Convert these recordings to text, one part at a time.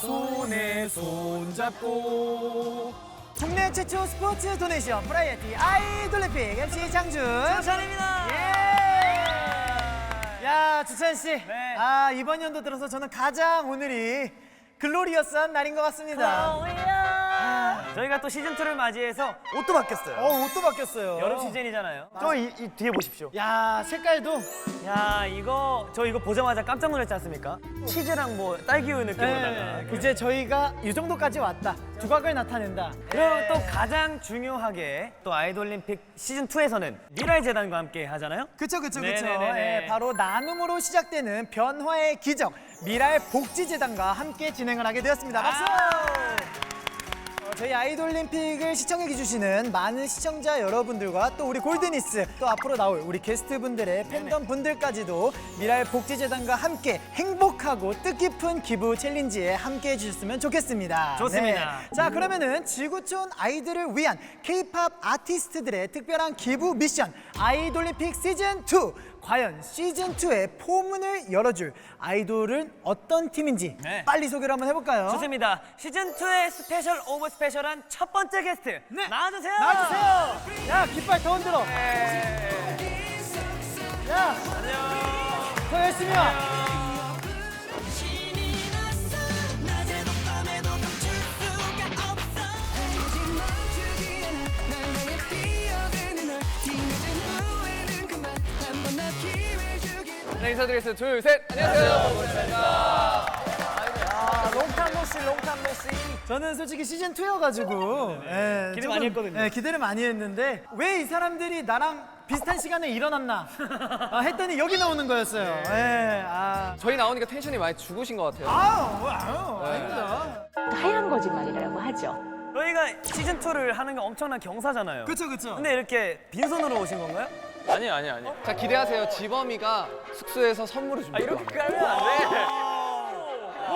손에 손 잡고 국내 최초 스포츠 도네이션 프라이어티 아이돌리픽 MC 장준 장준입니다. 예! 야 주찬 씨, 네. 아 이번 연도 들어서 저는 가장 오늘이 글로리어스한 날인 것 같습니다. 저희가 또 시즌 2를 맞이해서 옷도 바뀌었어요. 어 옷도 바뀌었어요. 여름 시즌이잖아요. 또이 뒤에 보십시오. 야 색깔도 야 이거 저 이거 보자마자 깜짝 놀랐지 않습니까? 치즈랑 뭐 딸기우유 느낌으로다가. 네, 이제 저희가 이 정도까지 왔다. 두각을 나타낸다. 그리고 또 가장 중요하게 또 아이돌림픽 시즌 2에서는 미라이 재단과 함께 하잖아요. 그쵸 그쵸 그쵸. 네네네네. 예, 바로 나눔으로 시작되는 변화의 기적 미라의 복지재단과 함께 진행을 하게 되었습니다. 박수! 어, 저희 아이돌림픽을 시청해주시는 많은 시청자 여러분들과 또 우리 골드니스 또 앞으로 나올 우리 게스트분들의 팬덤 분들까지도 미라의 복지재단과 함께 행복하고 뜻깊은 기부 챌린지에 함께 해 주셨으면 좋겠습니다. 좋습니다. 네. 자 그러면은 지구촌 아이들을 위한 K-팝 아티스트들의 특별한 기부 미션 아이돌림픽 시즌 2 과연 시즌 2의 포문을 열어줄 아이돌은 어떤 팀인지 네. 빨리 소개를 한번 해볼까요? 좋습니다. 시즌 2의 스페셜 오브 스페셜 한 첫 번째 게스트 나와주세요. 네. 나와주세요. 야 깃발 더 흔들어. 야. 더 열심히 와. 네, 인사드리겠습니다. 둘, 셋. 안녕하세요. 롱탄모씨 롱탄모씨. 저는 솔직히 시즌 2여가지고 예, 기대 조금, 많이 했거든요. 예, 기대를 많이 했는데 왜 이 사람들이 나랑 비슷한 시간에 일어났나 아, 했더니 여기 나오는 거였어요. 예, 아. 저희 나오니까 텐션이 많이 죽으신 것 같아요. 아우, 아우, 아닙니다. 하얀 거짓말이라고 하죠. 저희가 시즌 2를 하는 게 엄청난 경사잖아요. 그쵸, 그쵸. 근데 이렇게 빈손으로 오신 건가요? 아니요, 아니요, 아니요. 자, 기대하세요. 지범이가 숙소에서 선물을 아 준비했어요. 이렇게 가면 안 돼.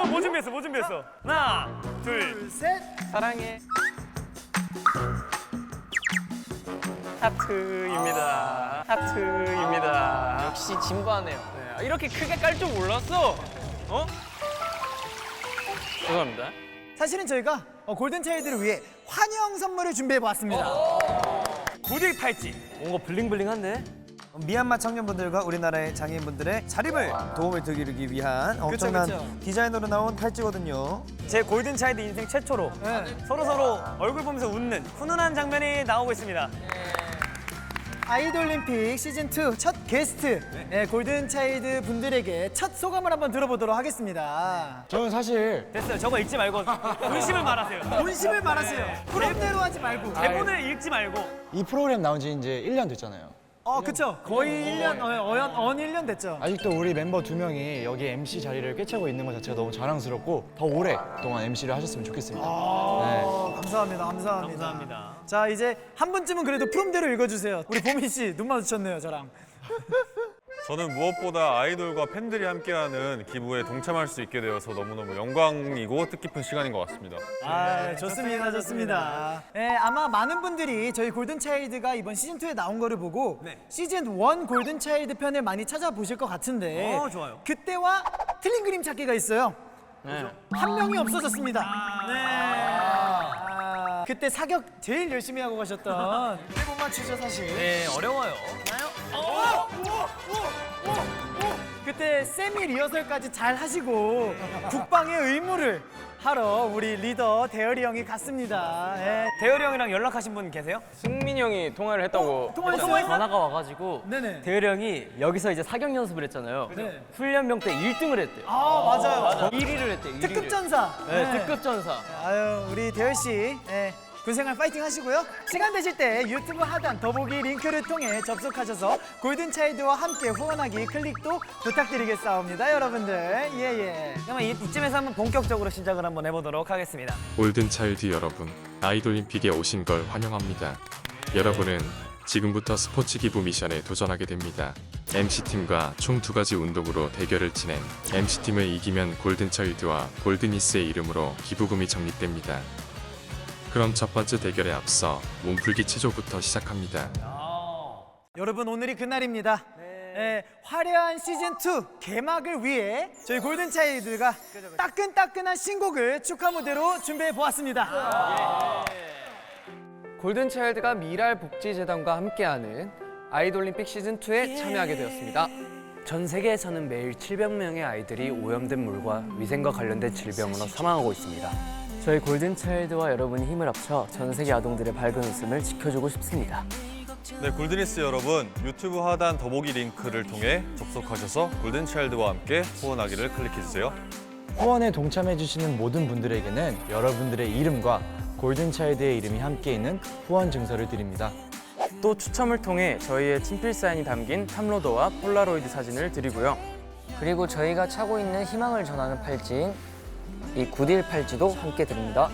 뭐, 뭐 준비했어? 뭐 준비했어? 하나, 둘, 둘, 셋. 사랑해. 하트입니다. 하트입니다. 역시 진부하네요. 네, 아, 이렇게 크게 깔 줄 몰랐어. 어? 죄송합니다. 사실은 저희가 어, 골든 차일드를 위해 환영 선물을 준비해 보았습니다. 구디 팔찌. 뭔가 블링블링한데? 미얀마 청년분들과 우리나라의 장애인분들의 자립을 도움을 드리기 위한 엄청난 그쵸. 디자인으로 나온 팔찌거든요. 제 골든 차일드 인생 최초로 네. 서로 서로 얼굴 보면서 웃는 훈훈한 장면이 나오고 있습니다. 아이돌림픽 시즌 2 첫 게스트 네, 골든 차일드 분들에게 첫 소감을 한번 들어보도록 하겠습니다. 저는 사실 됐어요. 저거 읽지 말고 본심을 말하세요. 본심을 말하세요. 프롬대로 하지 말고. 대본을 읽지 말고. 이 프로그램 나온 지 이제 1년 됐잖아요. 어, 그쵸. 거의 1년, 어, 어연, 언 1년 됐죠. 아직도 우리 멤버 두 명이 여기 MC 자리를 꿰차고 있는 것 자체가 너무 자랑스럽고 더 오랫동안 MC를 하셨으면 좋겠습니다. 네. 어, 감사합니다, 감사합니다. 감사합니다. 자, 이제 한 분쯤은 그래도 프롬대로 읽어주세요. 우리 보민 씨, 눈 마주쳤네요, 저랑. 저는 무엇보다 아이돌과 팬들이 함께하는 기부에 동참할 수 있게 되어서 너무너무 영광이고 뜻깊은 시간인 것 같습니다. 아, 좋습니다, 좋습니다. 예, 아마 많은 분들이 저희 골든차일드가 이번 시즌2에 나온 거를 보고 네. 시즌1 골든차일드 편을 많이 찾아보실 것 같은데 어, 좋아요. 그때와 틀린 그림 찾기가 있어요. 한 명이 없어졌습니다. 네. 아, 그때 사격 제일 열심히 하고 가셨던 못 맞추죠, 사실. 네, 어려워요. 그때 세미 리허설까지 잘 하시고 국방의 의무를 하러 우리 리더 대열이 형이 갔습니다. 예. 대열이 형이랑 연락하신 분 계세요? 승민이 형이 통화를 했다고. 통화했어요? 전화가 와가지고 네네. 대열이 형이 여기서 이제 사격 연습을 했잖아요. 네. 훈련병 때 1등을 했대요. 아 맞아요. 1위를 했대요. 1위를. 특급 전사. 네, 특급 전사. 아유 우리 대열 씨. 예. 군생활 파이팅 하시고요. 시간 되실 때 유튜브 하단 더보기 링크를 통해 접속하셔서 골든차일드와 함께 후원하기 클릭도 부탁드리겠사옵니다, 여러분들. 예 예. 그러면 이- 이쯤에서 한번 본격적으로 시작을 한번 해보도록 하겠습니다. 골든차일드 여러분, 아이돌림픽에 오신 걸 환영합니다. 여러분은 지금부터 스포츠 기부 미션에 도전하게 됩니다. MC팀과 총 두 가지 운동으로 대결을 진행. MC팀을 이기면 골든차일드와 골드니스의 이름으로 기부금이 적립됩니다. 그럼 첫 번째 대결에 앞서 몸풀기 체조부터 시작합니다. 여러분 오늘이 그날입니다. 예, 화려한 시즌 2 개막을 위해 저희 골든 차일드가 따끈따끈한 신곡을 축하 무대로 준비해 보았습니다. 골든차일드가 미랄 복지재단과 함께하는 아이돌림픽 시즌 2에 참여하게 되었습니다. 전 세계에서는 매일 700명의 아이들이 오염된 물과 위생과 관련된 질병으로 사망하고 있습니다. 저희 골든차일드와 여러분이 힘을 합쳐 전 세계 아동들의 밝은 웃음을 지켜주고 싶습니다. 네, 골드니스 여러분 유튜브 하단 더보기 링크를 통해 접속하셔서 골든차일드와 함께 후원하기를 클릭해주세요. 후원에 동참해 주시는 모든 분들에게는 여러분들의 이름과 골든차일드의 이름이 함께 있는 후원 증서를 드립니다. 또 추첨을 통해 저희의 친필 사인이 담긴 탐로더와 폴라로이드 사진을 드리고요. 그리고 저희가 차고 있는 희망을 전하는 팔찌인 이 구딜 팔찌도 함께 드립니다.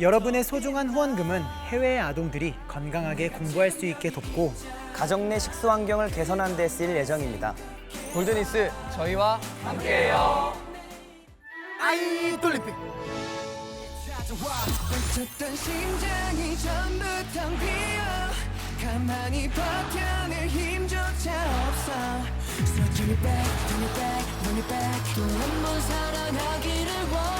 여러분의 소중한 후원금은 해외 아동들이 건강하게 공부할 수 있게 돕고 가정 내 식수 환경을 개선하는 데 쓰일 예정입니다. 골든이스 저희와 아이 돌림픽. 멈췄던 심장이 전부 텅 비어 가만히 버텨낼 힘조차 없어. So turn it back, turn it back, run it back. 또 한 번 사랑하기를 원해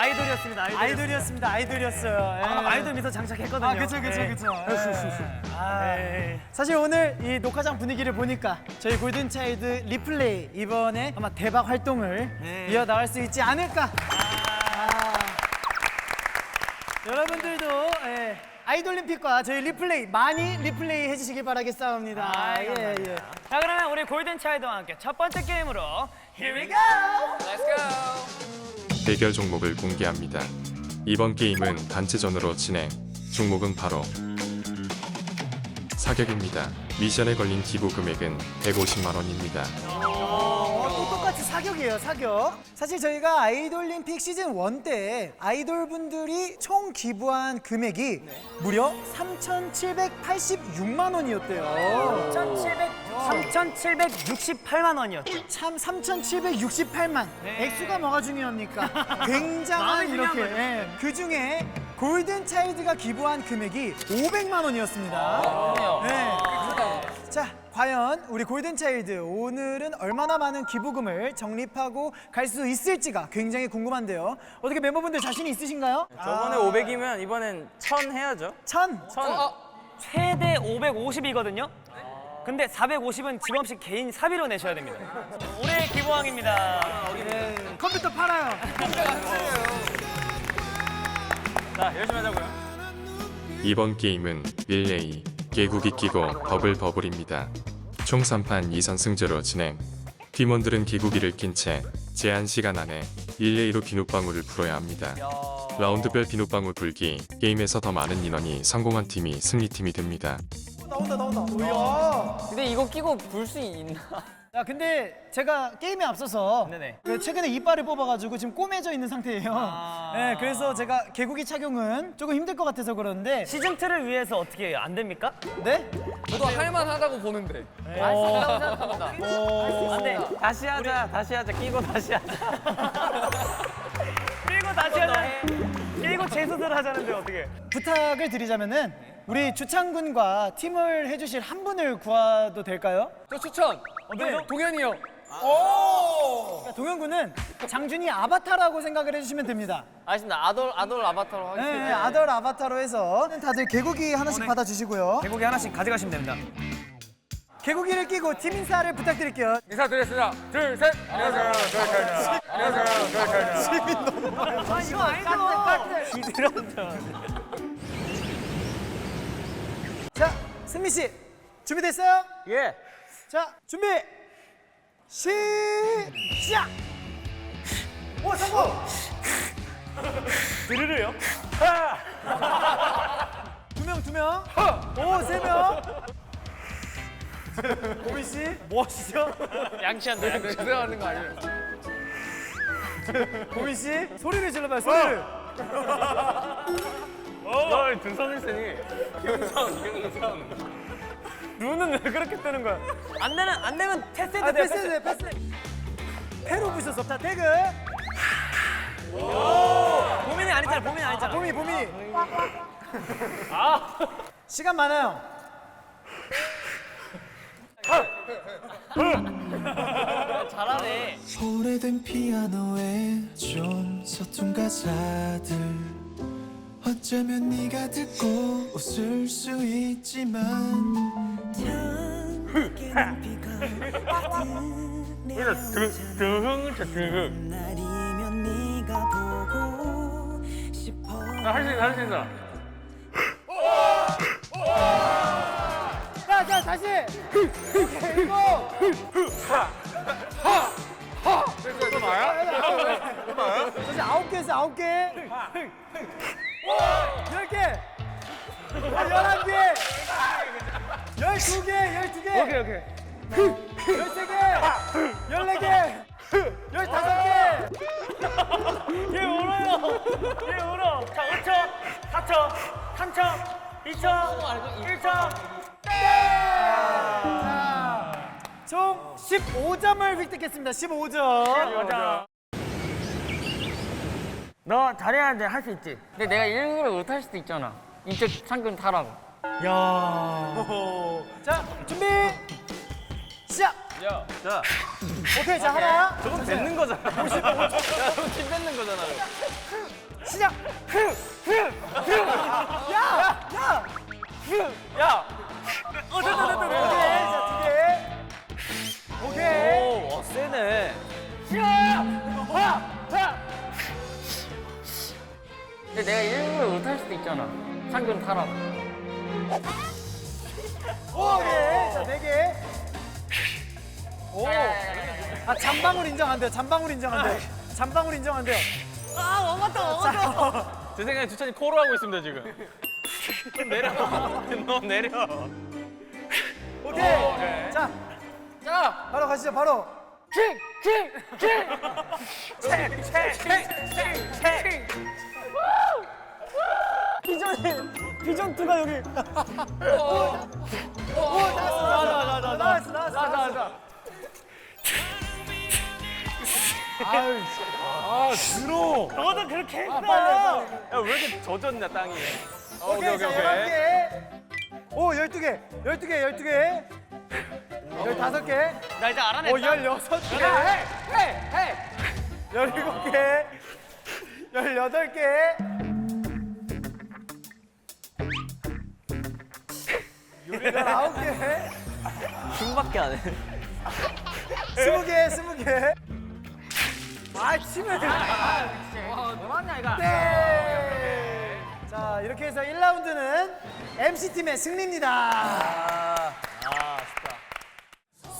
아이돌이었습니다. 아이돌. 아이돌이었습니다. 아이돌이었어요. 예. 아, 아이돌 미소 장착했거든요. 아, 그쵸, 그쵸, 네. 그쵸. 아, 사실 오늘 이 녹화장 분위기를 보니까 저희 골든차일드 리플레이 이번에 아마 대박 활동을 이어나갈 수 있지 않을까. 아. 여러분들도 예, 아이돌림픽과 저희 리플레이 많이 리플레이 해주시길 바라겠습니다. 아, 예, 예. 자 그러면 우리 골든 차일드와 함께 첫 번째 게임으로 Here we go. 대결 종목을 공개합니다. 이번 게임은 단체전으로 진행. 종목은 바로 사격입니다. 미션에 걸린 기부 금액은 150만 원입니다. 어, 또 똑같이 사격이에요, 사격. 사실 저희가 아이돌림픽 시즌 1 때 아이돌 분들이 총 기부한 금액이 무려 3,786만 원이었대요. 3,768만 원이었죠. 참 3,768만. 액수가 뭐가 중요합니까? 굉장한 마음이 중요한 이렇게. 거죠. 예. 그 중에 골든 차일드가 기부한 금액이 500만 원이었습니다. 네. 자, 과연 우리 골든 차일드 오늘은 얼마나 많은 기부금을 적립하고 갈 수 있을지가 굉장히 궁금한데요. 어떻게 멤버분들 자신이 있으신가요? 저번에 500이면 이번엔 1000 해야죠. 천. 최대 550이거든요. 근데 450은 집 없이 개인 사비로 내셔야 됩니다. 올해 기부왕입니다. 컴퓨터 팔아요. 자 열심히 하자고요. 이번 게임은 릴레이, 개국이 끼고 버블 버블입니다. 총 3판 2선승제로 진행. 팀원들은 개구기를 낀 채 제한 시간 안에 릴레이로 비눗방울을 불어야 합니다. 라운드별 비눗방울 불기 게임에서 더 많은 인원이 성공한 팀이 승리팀이 됩니다. 나온다, 나온다. 이거 끼고 불 수 있나? 야, 근데 제가 게임에 앞서서 네네. 그 최근에 이빨을 뽑아가지고 지금 꼬매져 있는 상태예요. 아. 네, 그래서 제가 개구기 착용은 조금 힘들 것 같아서 그러는데. 시즌 2를 위해서 어떻게 안 됩니까? 네? 저도 할만하다고 보는데. 안돼. 다시 하자, 다시 하자, 끼고 다시 하자. 끼고 다시 하자. 끼고 재수들 하자는데 어떻게? 부탁을 드리자면은 우리 주창군과 팀을 해주실 한 분을 구해도 될까요? 저 추천. 네. 동현이 형. 그러니까 동현군은 장준이 아바타라고 생각을 해주시면 됩니다. 알겠습니다. 아돌, 아돌 아바타로 네, 하겠습니다. 아덜 아바타로 해서 다들 개구기 하나씩 받아주시고요. 개고기 하나씩 가져가시면 됩니다. 개구기를 끼고 팀 인사를 부탁드릴게요. 인사드리겠습니다. 둘, 셋. 안녕하세요. 저희까지. 안녕하세요. 저희까지. 아 이거 아니죠. 기들었죠. 자, 승미 씨 준비됐어요? 예. 자, 준비. 시작. 오, 성공. 드르르요? 두 명, 두 명. 오, 세 명. 오미 씨. 뭐 하시죠? 양치한다. 그래서 하는 거 아니에요? 보민 씨 소리를 질러봐요 소리를. 어, 등성일 세니. 경성, 경성. 눈은 왜 그렇게 뜨는 거야? 안 되는 안 되면 패스 아, 해도 돼. 패스 돼 패스. 패로 부셨어. 자 태그. 고민이 아니잖아. 고민이 아니잖아. 보미 보미. 아. 시간 많아요. 잘하네. 오래된 피아노에 좀 서툰 가사들 어쩌면 네가 듣고 웃을 수 있지만 찬 비가 등흥 저 등흥. 날이면 네가 보고 싶어 할수 있어 할 수 있어. 자, 자, 다시. 오케이, 이거. 이거 나야? 다시 아홉 개 했어, 아홉 개. 열 개. 아, 열한 개. 열두 개, 열두 개. 오케이 오케이. 열세 개. 열네 개. 열다섯 개. 얘 울어요. 얘 울어. 자 5초, 4초, 3초, 2초, 1초. 자, 총 15점을 획득했습니다. 15점. 여자. 너 잘해야 돼. 할 수 있지. 근데 내가 일부러 못할 수도 있잖아. 이쪽 상금 타라고. 자, 준비. 시작. 야, 자, 오케이, 자, 하나. 저건 뱉는 거잖아. 야, 저건 침 뱉는 거잖아. 시작. 야, 야. 야, 어, 됐다, 됐다, 됐다. 오케이, 자, 두 개. 오케이. 오, 와, 세네. 근데 내가 일부러 못할 수도 있잖아. 상금 타라고. 오케이. 자, 네 개. 오. 아, 잠방울 인정 안 돼요. 잠방울 인정 안 돼요. 잠방울 인정 안 돼요. 아, 먹었다, 먹었다. 제 생각에 주찬이 코로 하고 있습니다, 지금. 좀 내려. 너 내려. 오케이. 자, 자, 바로 가시죠, 바로. 킥, 킥, 킥. 비전, 2가 여기. 오, 나왔어, 나왔어, 나왔어, 나왔어, 나왔어. 아유, 아, 들어. 너도 그렇게 했어. 아, 빨리, 빨리. 야, 왜 이렇게 젖었냐, 땅이. 아, 오케이, 자, 11개. 오, 12개. 12개, 12개. 15개. 나 이제 알아냈다. 오, 16개. 헤이, 헤이, 헤이. 17개. 18개. 19개. 중밖에 안 해. 20개, 20개. 아, 치면 돼. 뭐하냐 이거. 네. 자, 이렇게 해서 1라운드는 MC팀의 승리입니다. 아.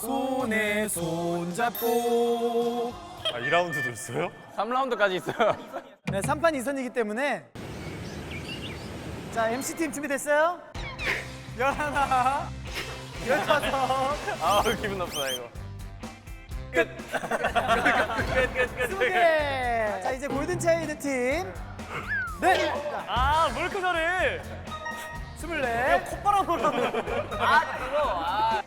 손에 손 잡고. 아 2라운드도 있어요? 3라운드까지 있어요. 네, 3판 2선이기 때문에. 자, MC팀 준비됐어요? 11, 15, 아, 기분 나쁘다, 이거. 끝. 끝, 끝, 끝, 끝. 20개. 자, 이제 골든 차일드 팀. 네. 자, 아, 뭘 이렇게 잘해? 24. 콧바람으로 하면. 아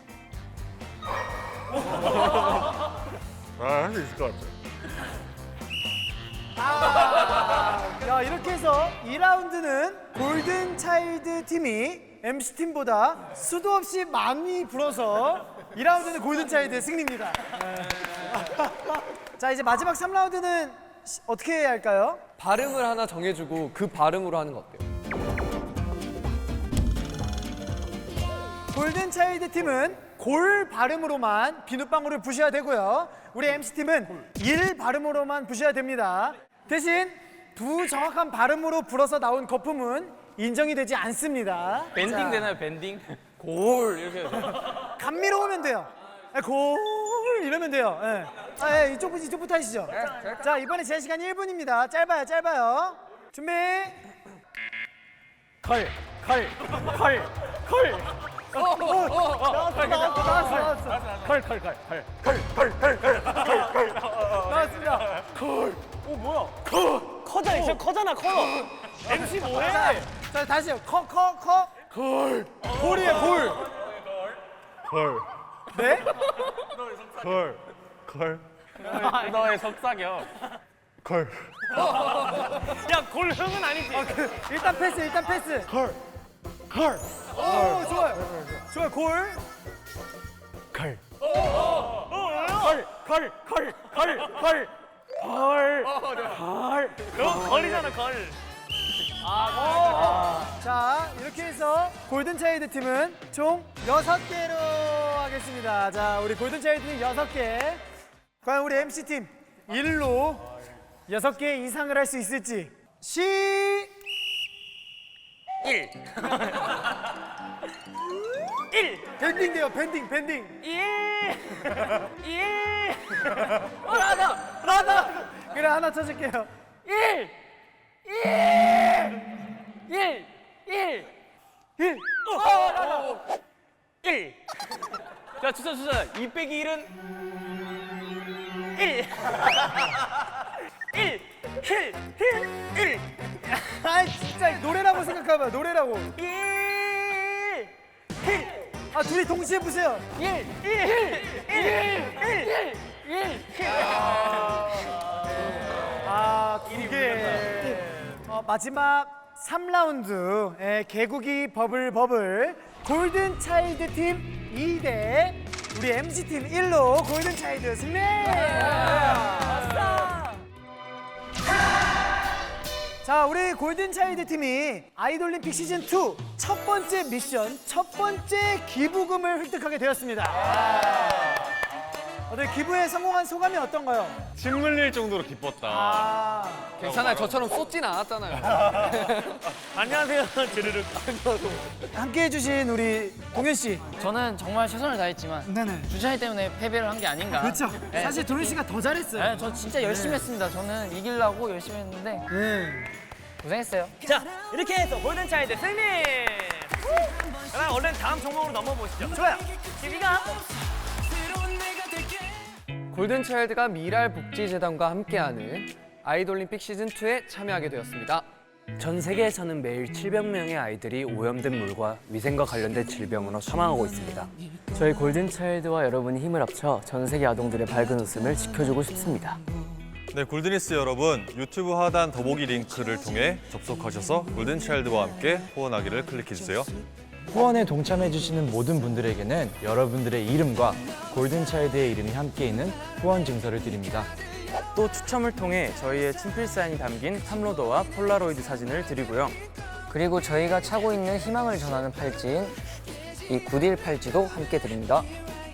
할 수 있을 것 같아. 야, 이렇게 해서 2라운드는 골든 차일드 팀이 MC팀보다 수도 없이 많이 불어서 2라운드는 골든차일드의 승리입니다. 네. 자, 이제 마지막 3라운드는 어떻게 해야 할까요? 발음을 하나 정해주고 그 발음으로 하는 거 어때요? 골든차일드 팀은 골 발음으로만 비눗방울을 부셔야 되고요. 우리 MC팀은 일 발음으로만 부셔야 됩니다. 대신 두 정확한 발음으로 불어서 나온 거품은 인정이 되지 않습니다. 밴딩 자, 되나요, 밴딩? 골, 이렇게. 감미로우면 돼요. 네, 골 이러면 돼요. 예. 아, 예, 이쪽, 이쪽부터 하시죠. 자, 이번에 제 시간 1분입니다. 짧아요, 짧아요. 준비. 컬, 컬, 컬, 컬. 나왔어, 나왔어, 나왔어. 나왔습니다. 커져 있어 커잖아 커. MC 뭐해? 자, 자 다시요. 커, 커, 커. 골. 골이에요, 골. 걸. 네? 걸. 걸. 너의 속삭여. 걸. 야 골흥은 아니지. 일단 패스, 일단 패스. 걸. 걸. 오, 좋아요. 좋아요, 골. 너 걸이잖아 걸. 자, 이렇게 해서 골든차일드 팀은 총 여섯 개로 하겠습니다. 자, 우리 골든차일드 팀 여섯 개 과연 우리 MC팀 일로 여섯 개 이상을 할 수 있을지. 시. 1. 1. 밴딩 돼요, 밴딩, 밴딩. 1. 1. 어, 나다! 나다! 그래, 하나 쳐줄게요. 1. 1. 1. 1. 1. 1. 자, 추천, 추천. 2 빼기 1은 1. 1. 1. 1. 1. 아, 진짜 노래라고 생각하면 노래라고. 1. 1. 아, 둘이 동시에 보세요. 1. 1. 1. 1. 1. 1. 아, 두 개. 어, 마지막 3라운드 개구기 버블 버블 골든 차일드 팀 2대 우리 MC 팀 1로 골든 차일드 승리! 자, 우리 골든 차일드 팀이 아이돌림픽 시즌 2 첫 번째 미션, 첫 번째 기부금을 획득하게 되었습니다. 어때 기부에 성공한 소감이 어떤가요? 침 흘릴 정도로 기뻤다. 아, 괜찮아요. 저처럼 쏟진 않았잖아요. 안녕하세요. 주르륵. 함께 해주신 우리 동현 씨. 저는 정말 최선을 다했지만 네네. 주차이 때문에 패배를 한 게 아닌가. 그렇죠. 네. 사실 동현 씨가 더 잘했어요. 네, 저 진짜 열심히 했습니다. 저는 이기려고 열심히 했는데 네. 고생했어요. 자, 이렇게 해서 골든 차일드 승리. 그럼 얼른 다음 종목으로 넘어보시죠. 좋아요. 될게 골든차일드가 미랄복지재단과 함께하는 아이돌림픽 시즌2에 참여하게 되었습니다. 전 세계에서는 매일 700명의 아이들이 오염된 물과 위생과 관련된 질병으로 사망하고 있습니다. 저희 골든차일드와 여러분이 힘을 합쳐 전 세계 아동들의 밝은 웃음을 지켜주고 싶습니다. 네, 골드니스 여러분 유튜브 하단 더보기 링크를 통해 접속하셔서 골든차일드와 함께 후원하기를 클릭해주세요. 후원에 동참해주시는 모든 분들에게는 여러분들의 이름과 골든차일드의 이름이 함께 있는 후원 증서를 드립니다. 또 추첨을 통해 저희의 친필 사인이 담긴 탑로더와 폴라로이드 사진을 드리고요. 그리고 저희가 차고 있는 희망을 전하는 팔찌인 이 구딜 팔찌도 함께 드립니다.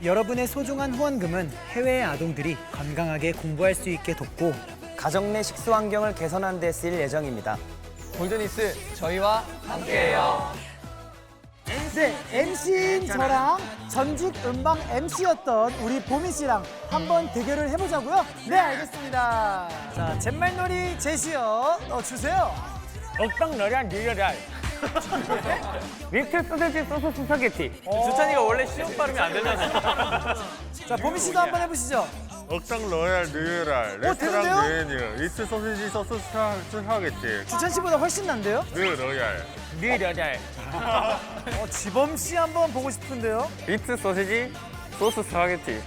여러분의 소중한 후원금은 해외의 아동들이 건강하게 공부할 수 있게 돕고 가정 내 식수 환경을 개선하는 데 쓰일 예정입니다. 골든이스 저희와 함께해요. 네, MC인 저랑 전직 음방 MC였던 우리 보미 씨랑 한번 대결을 해보자고요? 네, 알겠습니다. 자, 잼말놀이 제시어 넣어주세요. 먹방 너랑 느려라. 리틀 소세지 소스 스파게티. 주찬이가 원래 시험 발음이 안 되잖아. 자, 보미 씨도 한번 해보시죠. 억당 로얄 느랄 레스토랑 되는데요? 메뉴 이트 소시지 소스 스파게티 주찬 씨보다 훨씬 난데요? 느 로얄 느려라. 어, 지범 씨 한번 보고 싶은데요? 비트 소시지, 소스 스파게티.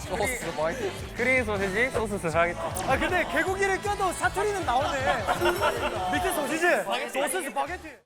소스 스파게티. 크림 소시지, 소스 스파게티. 아, 근데 개고기를 껴도 사투리는 나오네. 밑에 소시지, 소스 스파게티.